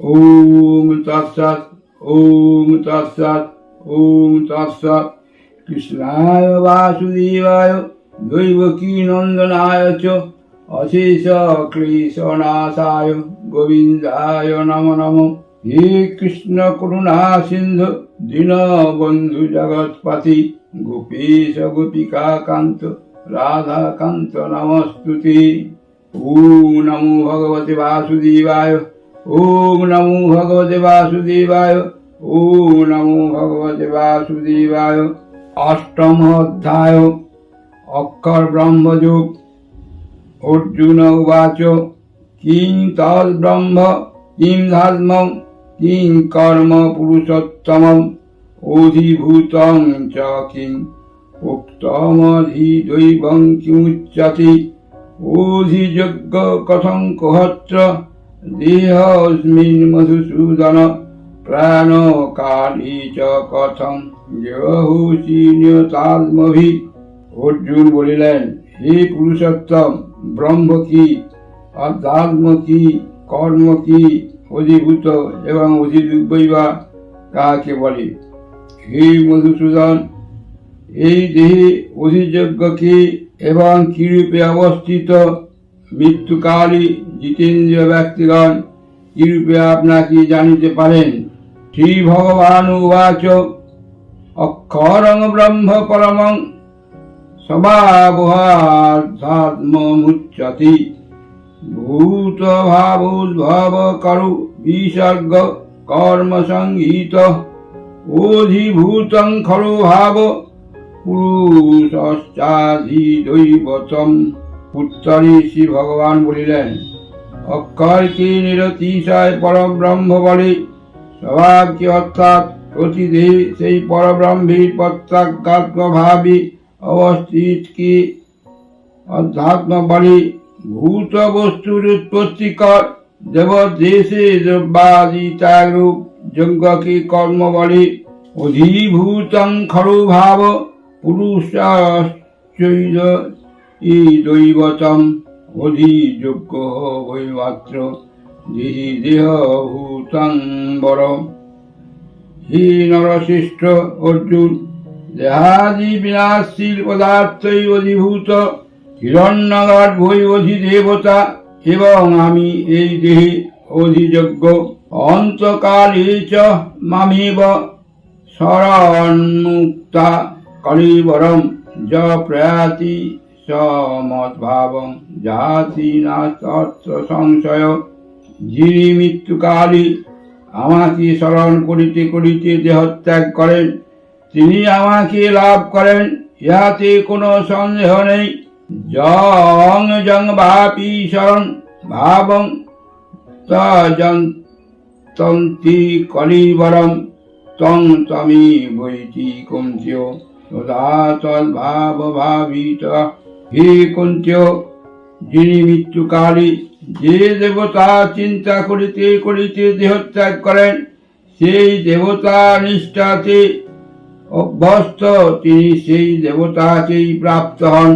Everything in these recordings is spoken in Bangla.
ওম তৎসৎ ওম তৎসৎ ওম তৎসৎ কৃষ্ণায় বাসুদেবায় দৈবকী নন্দনায় চ অশেষ ক্লেশনাশায় গোবিন্দায় নম নম হে কৃষ্ণ করুণা সিন্ধু দীনবন্ধু জগৎপতি গোপীশ গোপিকা কান্ত রাধাকান্ত নমস্তুতে ওম নমো ভগবতে বাসুদেবায় ওম নমো ভগবতে বাসুদেবায় ওম নমো ভগবতে বাসুদেবায় অষ্টম অধ্যায় অক্ষর ব্রহ্মযোগ অর্জুন উবাচ কিং তদ্ব্রহ্ম কিং ধর্মং কিং কর্ম পুরুষোত্তমম অধিভূতং চ কিং উক্তমধিদৈবং কিমুচ্যতে অধিযজ্ঞ কথং কুহত্র দেহস্মিन् মধুসূদন প্রাণকালী চ কথং দেহসি নিয়তাত্মভি অর্জুন বলিলেন, হে পুরুষোত্তম, ব্রহ্ম কি? অধ্যাত্ম কি, কর্ম কি, অধিভূত এবং অধিদুর্বৈবা কাকে বলে? হে মধুসূদন, এই দেহে অধিযোগ্য কি এবং কিরূপে অবস্থিত মৃত্যুকালী জিতেন্দ্রীয় ব্যক্তিগণ কিরূপে আপনাকে জানিতে পারেন শ্রী ভগবান উবাচ। অক্ষরং ব্রহ্ম পরমং স্বভাবহাধ্যাত্মমুচ্যতি ভূত ভাবোদ্ভব করু বিসর্গ কর্ম সংহিত অধিভূতং খলু ভাব পুরুষশ্চাধিদৈবতম। উত্তরে শ্রী ভগবান বলিলেন অক্ষরকে নিরতিশয় পরব্রহ্ম বলে স্বভাবকে অর্থাৎ প্রতিদেহে সেই পরব্রহ্মের প্রত্যাগাত্মভাবে অবস্থিতকে অধ্যাত্ম বলে ভূত বস্তুর উৎপত্তিকর দেব দেশে দ্রব্যাদি ত্যাগরূপ যজ্ঞকে কর্ম বলে অধিভূতং খরু ভাব ই দৈবতম। অধিযোগ্য বৈমাত্র দেহি দেহভূতং বর হে নরশ্রেষ্ঠ অর্জুন দেহাদি বিনাশীল পদার্থই অধিভূত হিরণ্যগর্ভই অধিদেবতা এবং আমি এই দেহে অধিযোগ্য অন্তকালে চ মামেব শরণমুক্তা কলিবরম য প্রয়াতি সমদ্ভাবম যাতি না তত্র সংশয় যিনি মৃত্যুকালী আমাকে স্মরণ করিতে করিতে দেহত্যাগ করেন, তিনি আমাকে লাভ করেন, ইহাতে কোনো সন্দেহ নেই। জং জং ভাপি শরণ ভাবং তন্তি কলিবরম তং তমি বৈতি কুন্ত্য তদা তদ্ভাব ভাবিত। হে কুন্ত্য যিনি মৃত্যুকালী, যে দেবতা চিন্তা করিতে করিতে দেহত্যাগ করেন, সেই দেবতা নিষ্ঠাতে অভ্যস্ত তিনি সেই দেবতাকেই প্রাপ্ত হন।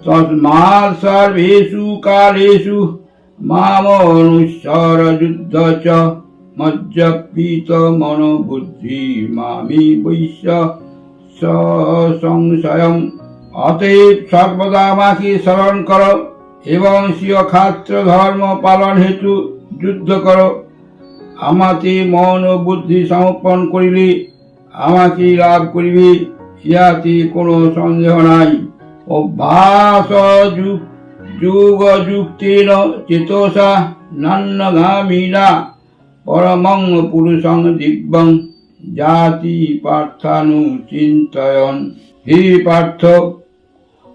তস্মাৎ সর্বেষু কালেষু মামনুসর যুদ্ধ চ, মজ্জপিত মনোবুদ্ধি মামি বৈশ্য সংশয়ম। অতএব সর্বদা আমাকে স্মরণ করো এবং স্বীয় খাত্র ধর্ম পালন হেতু যুদ্ধ করো। আমাতে মন ও বুদ্ধি সমর্পণ করিলে আমাকে লাভ করিবে, ইয়াতে কোনো সন্দেহ নাই। অভ্যাস যুগ যুক্তেন চেতসা নান্নগামীনা পরমং পুরুষং দিব্যং জাতি পার্থানু চিন্তয়ন হে পার্থ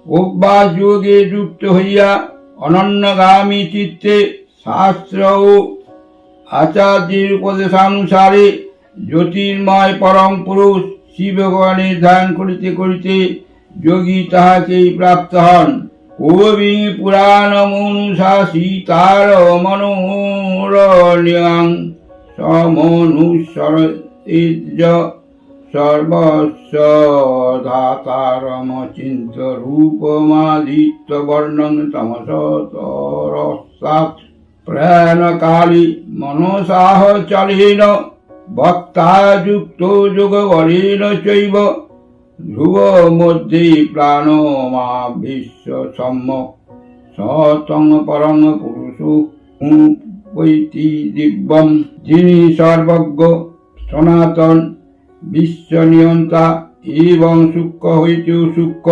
অভ্যাস যোগে যুক্ত হইয়া অনন্যগামী চিত্তে শাস্ত্র ও আচার্যের উপদেশানুসারে জ্যোতির্ময় পরম পুরুষ শিব ভগবানের ধ্যান করিতে করিতে যোগী তাহাকেই প্রাপ্ত হন। কবি পুরাণ মনুশাসিতার মনোরণ্যাং সমনুস্বর সর্বস্ব ধাতারম চিন্ত রূপমাদিত্য বর্ণং তমস তরসাৎ প্রাণকালী মনসাহ চলেন বক্তা যুক্ত যোগবলেন চৈব ধ্রুব মধ্যে প্রাণ মা বিশ্ব সম্য সতং পরম পুরুষ বৈতি দিব্যম যিনি সর্বজ্ঞ সনাতন বিশ্ব নিয়ন্তা এবং সূক্ষ্ম হইতেও সূক্ষ্ম,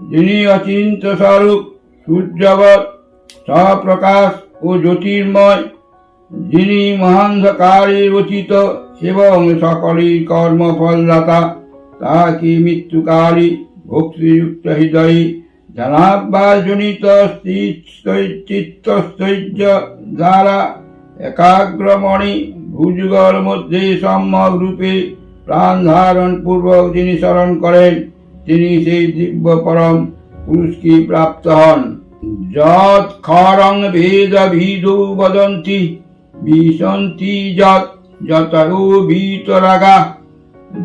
যিনি অচিন্ত স্বরূপ, সূর্যবৎ স্বপ্রকাশ ও জ্যোতির্ময়, যিনি মহান্ধকারে রচিত এবং সকলের কর্মফলদাতা, তাহাকে মৃত্যুকারী ভক্তিযুক্ত হৃদয়ে জনাব্বাজনিত চিত্তস্থৈর্য দ্বারা একাগ্রমণি ভুজগর মধ্যে সম্যক রূপে প্রাণ ধারণ পূর্বক যিনি স্মরণ করেন, তিনি সেই দিব্য পরম পুরুষকে প্রাপ্ত হন? যৎ খরং ভেদ ভিদু বদন্তি বিশন্তি যৎ যতরো বিতরাগা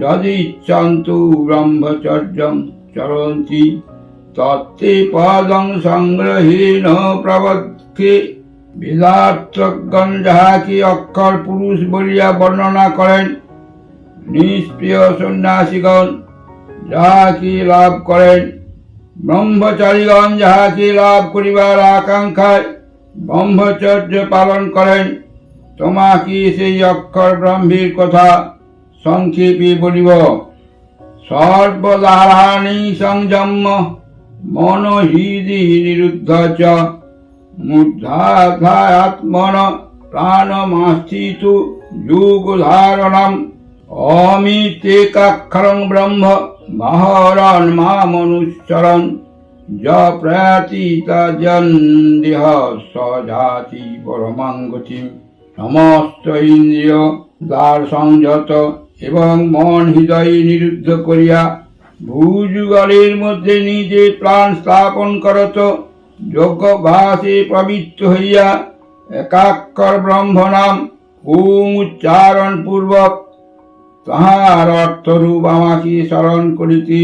যদিচ্ছন্তু ব্রহ্মচর্যং চরন্তি। তত্তে পদং সংগ্রহেণ প্রবক্ষে বেদার্থজ্ঞন যাহাকে অক্ষর পুরুষ বলিয়া বর্ণনা করেন নিষ্প্রিয় সন্ন্যাসীগণ, যাহা কি লাভ করেন? ব্রহ্মচারীগণ যাহা কি লাভ করিবার আকাঙ্ক্ষায় ব্রহ্মচর্য পালন করেন তোমাকে সেই অক্ষর ব্রহ্মীর কথা সংক্ষেপে বলিব? সর্বদারাণী সংযম মন হৃদি নিরুদ্ধ চ মুদ্ধাধ্যাত্মন প্রাণমাস্থিতু যোগ ধারণম অমিতেকাক্ষরং ব্রহ্ম মহরণ মামনুচরণ য প্রয়াতিতা জন্দেহ সজাতি পরমাঙ্গতিম। সমস্ত ইন্দ্রিয় দ্বার সংযত এবং মন হৃদয়ে নিরুদ্ধ করিয়া ভূযুগলের মধ্যে নিজে প্রাণ স্থাপন করত। যোগ্য পবিত্র হইয়া একাক্ষর ব্রহ্ম নাম উচ্চারণ পূর্বক তাহার অর্থরূপ আমাকে স্মরণ করিতে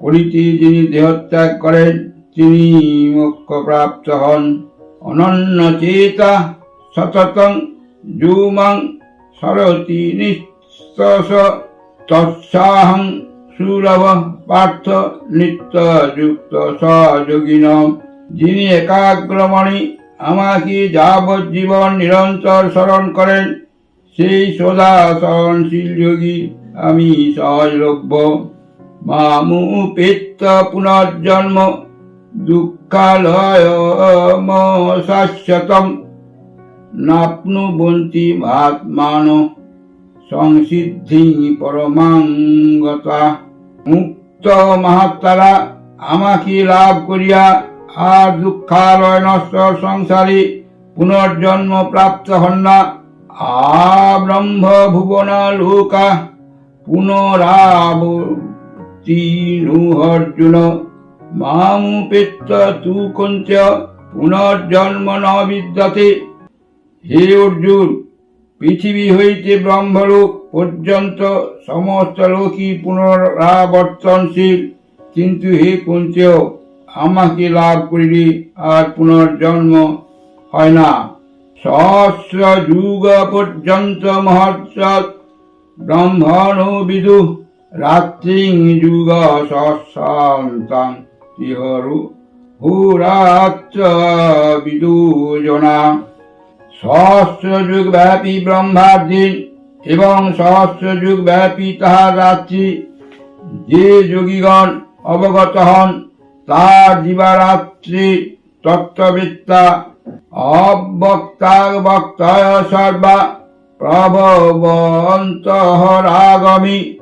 করিতে যিনি দেহত্যাগ করেন, তিনি মোক্ষ প্রাপ্ত হন। অনন্য চেতা সততং যুমং সরতি নিঃশ্বাস তৎসাহং সুলভ পার্থ নিত্য যুক্ত সযোগিনম যিনি একাগ্রমণি, আমাকে যাবজ্জীবন নিরন্তর স্মরণ করেন সেই সদা সহনশীল যোগী, আমি সহজলভ্য। মামু পেত্ত পুনর্জন্ম দুঃখালয় শাশ্বতম। নাপ্নুবন্তি আত্মান, সংসিদ্ধি পরমাঙ্গতা। মুক্ত মহাত্মারা আমাকে লাভ করিয়া আর দুঃখালয় নষ্ট সংসারে পুনর্জন্ম প্রাপ্ত হন না। পুনরাবর্তিনু অর্জুন মামুপেত্ত তু কঞ্চ পুনর্জন্ম ন হে অর্জুন, পৃথিবী হইতে ব্রহ্মলোক পর্যন্ত সমস্ত লোকই পুনরাবর্তনশীল। কিন্তু হে কুঞ্চ, আমাকে লাভ করিলে আর পুনর্জন্ম হয় না। সহস্র যুগ পর্যন্ত মহৎসৎ ব্রহ্মণ বিদু রাত্রি যুগ সহস্রান্তাং তিহরু হুরাত্র বিদু জনা সহস্র যুগ ব্যাপী ব্রহ্মার দিন এবং সহস্র যুগ ব্যাপী তাহার রাত্রি, যে যোগীগণ অবগত হন তার দিবারাত্রি তত্ত্ববিদ্যা অবক্তা বক্তয় সর্বা প্রভবন্তহরাগমী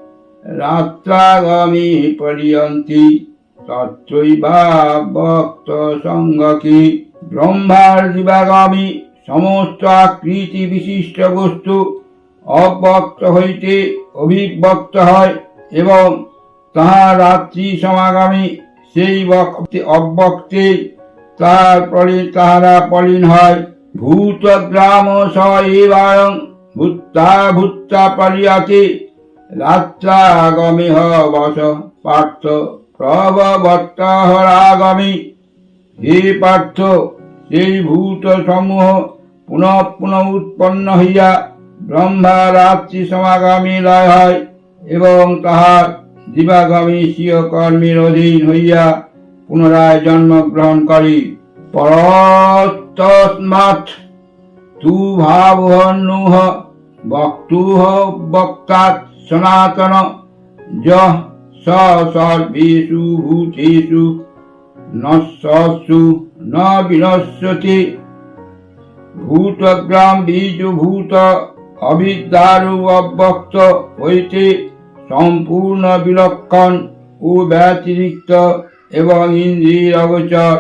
রাত্রাগমী পরিয়ন্তি, তত্ত্বৈবা বক্ত সঙ্গকি ব্রহ্মার দিবাগামী, সমস্ত আকৃতি বিশিষ্ট বস্তু অব্যক্ত হইতে অভিব্যক্ত হয় এবং তাহা রাত্রি সমাগামী সেই বক্তি- তার পরে তাহারা পলিন হয়। ভূত গ্রাম স এবায়ং ভূতা ভূতা পরিয়াতে রাত্রাগমী হ বস পার্থ প্রবত্তহরাগমী হে পার্থ সেই ভূত সমূহ পুনঃ পুনঃ উৎপন্ন হইয়া ব্রহ্মা রাত্রি সমাগামী লয় হয় এবং তাহার দিবাগামী স্বীয় কর্মের অধীন হইয়া পুনরায় জন্মগ্রহণ করি পরস্তস্মাৎ তু ভাবনুহ বক্তুহ বক্তাৎ সনাতন যহ স সর্বেষু ভূতেষু ন সু ন বিনশ্যতি ভূতগ্রাম বীজভূত অবিদ্যারু অব্যক্ত হইতে সম্পূর্ণ বিলক্ষণ ও ব্যতিরিক্ত এবং ইন্দ্রিয় অগোচর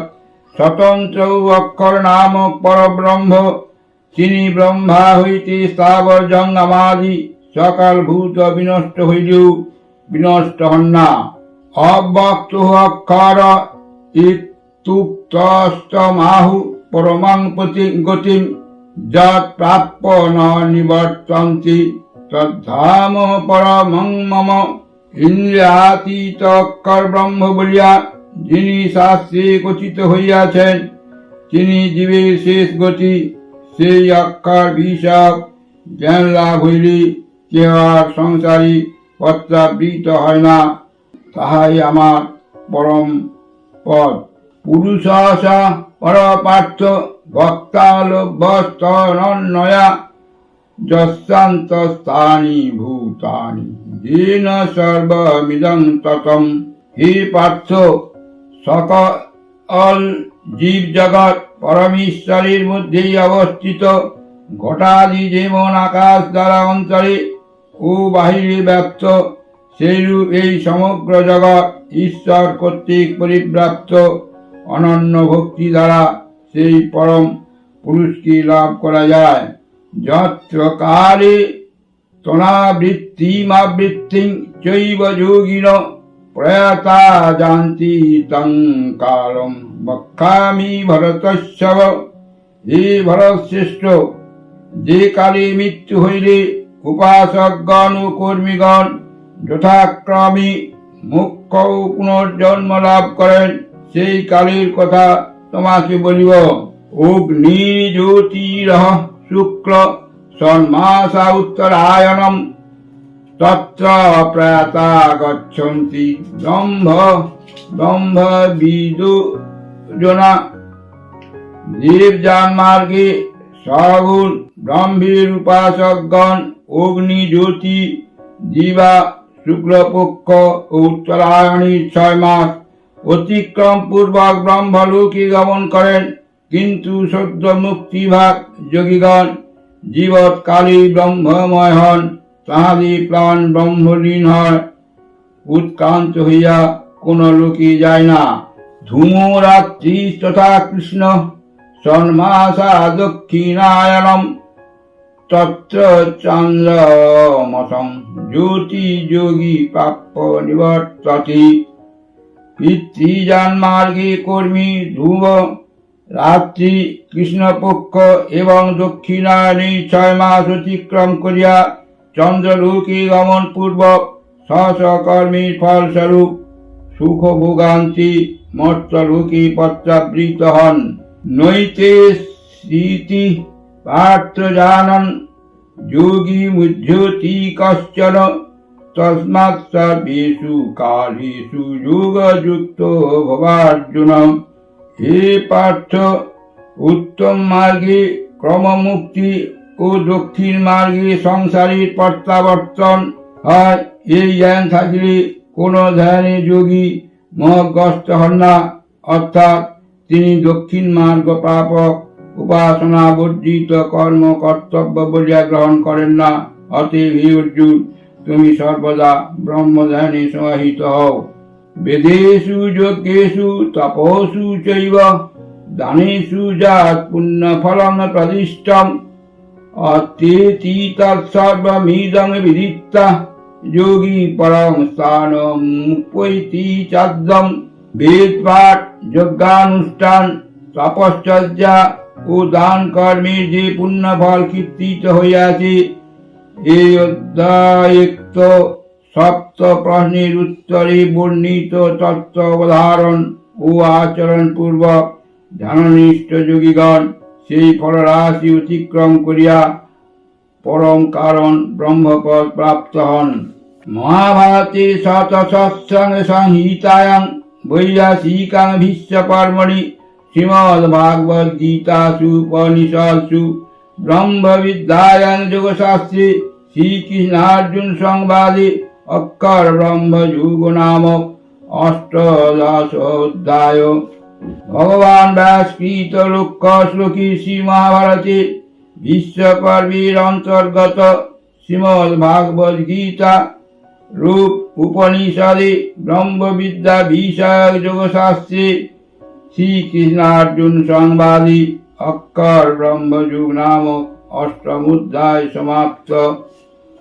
স্বতন্ত্র অক্ষর নামক পরব্রহ্ম, তিনি ব্রহ্মা হইতে স্থাবর জঙ্গমাদি সকাল ভূত বিনষ্ট হইলেও বিনষ্ট হন না। অব্যক্ত অক্ষর ইত্যুক্তস্তমাহু পরমাং প্রতি গতিম, যৎ প্রাপ্য ন নিবর্তন্তি, তদ্ধাম পরমং মম, ইন্দ্রিয়াতীত অক্ষর ব্রহ্ম বলিয়া যিনি শাস্ত্রে কথিত হইয়াছেন, তিনি জীবের শেষ গতি, সেই অক্ষর বিষক জ্ঞান লাভ হইলে কেহ আর সংসারী পত্রাবৃত হয় না। তাহাই আমার পরম পদ। পুরুষ পরপার্থ ভক্তালভ্যস্তনয়া যস্যান্তস্থানি ভূতানি। দীন সর্বমিদং ততম। হে পার্থ সকল জীব জগৎ পরমেশ্বরের মধ্যেই অবস্থিত। ঘটাদি যেমন আকাশ দ্বারা অন্তরে ও বাহিরে ব্যক্ত সেইরূপ এই সমগ্র জগৎ ঈশ্বর কর্তৃক পরিব্রাপ্ত। অনন্য ভক্তি দ্বারা সেই পরম পুরুষকে লাভ করা যায়। যত্র কালে তনাবৃত্তিমাবৃত্তিং চৈব যোগিন প্রয়াতা জানতি তং কালম বক্ষামি ভরতস্যব হে ভরত যে কালে মৃত্যু হইলে উপাসকগণ ও কর্মীগণ যথাক্রমে মুখ্য পুনর্জন্ম লাভ করেন সেই কালের কথা তোমাকে বলিব অগ্নি জ্যোতিরহ শুক্ল, ষণ্মাসা উত্তরায়ণম। তত্র প্রাতা গচ্ছন্তি। ব্রহ্ম ব্রহ্ম বিদুজনা জীবযান মার্গে সগুণ ব্রহ্মীর উপাসকগণ, অগ্নি, জ্যোতি দিবা শুক্লপক্ষ ও উত্তরায়ণীর ছয় মাস অতিক্রম পূর্বক ব্রহ্মলোকে গমন করেন। কিন্তু সদ্য মুক্তিভাগ যোগীগণ জীবৎ কালী ব্রহ্মময় হন। তাহাদের প্রাণ ব্রহ্মলীন হয়। উৎক্রান্ত হইয়া কোন লোকে যায় না। ধূমরাত্রি তথা কৃষ্ণ সন্মাসা দক্ষিণায়নম, তত্র চন্দ্রমসং জ্যোতি যোগী প্রাপ্য নিবর্ততি। পিতৃযান মার্গে কর্মী ধ্রুব, রাত্রি কৃষ্ণপক্ষ এবং দক্ষিণায়নী ছয় মাস অতিক্রম করিয়া চন্দ্রলোকে গমন পূর্বক সহকর্মীর ফলস্বরূপ সুখ ভোগান্তি মর্তলোকে পত্রাবৃত হন। নৈতে স্মৃতি পার্থ জানন যোগী মুহ্যতি কশ্চন তস্মাৎ সর্বেষু কালেষু যোগযুক্ত ভবার্জুন। হে পার্থ, উত্তম মার্গে ক্রমমুক্তি ও দক্ষিণ মার্গে সংসারের প্রত্যাবর্তন। হয় এই জ্ঞান থাকলে কোন ধ্যানে যোগী মহগ্রস্ত হন না। অর্থাৎ তিনি দক্ষিণ মার্গ প্রাপক, উপাসনা বর্জিত কর্ম কর্তব্য বলিয়া গ্রহণ করেন না। অতএব হে অর্জুন, তুমি সর্বদা ব্রহ্মধ্যানে সমাহিত হও। বেদেষু যজ্ঞেষু তপসু চৈব দানেষু যাত পুণ্য ফলং প্রদিষ্টম অত্যেতি তৎসর্বমিদং বিদিত্তা যোগী পরম স্থানম মুপৈতি চাদ্যম বেদ পাঠ যজ্ঞানুষ্ঠান তপশ্চর্যা ও দান কর্মের যে পুণ্য ফল কীর্তিত হইয়াছে এই অধ্যায়িত সপ্ত প্রশ্নের উত্তরে বর্ণিত তত্ত্ব অবধারণ ও আচরণ পূর্বক ধ্যাননিষ্ঠ যোগীগণ সেই ফলরাশি অতিক্রম করিয়া পরম কারণ ব্রহ্মপদ প্রাপ্ত হন। মহাভারতে শতসৎসং সংহিতায়াং শ্রীমদ্ ভাগবত গীতাসু উপনিষৎসু ব্রহ্মবিদ্যায়াং যোগশাস্ত্রে শ্রীকৃষ্ণার্জুন সংবাদে অক্ষর ব্রহ্মযুগ নামক অষ্টদশ অধ্যায় ভগবান ব্যাসকৃত লক্ষ শ্লোকী শ্রী মহাভারতে বিশ্বকর্মীর অন্তর্গত শ্রীমদ্ ভাগবত গীতা রূপ উপনিষদে ব্রহ্মবিদ্যা বিষয়ক যোগশাস্ত্রে শ্রীকৃষ্ণার্জুন সংবাদী অক্ষর ব্রহ্মযুগ নামক অষ্টম অধ্যায় সমাপ্ত।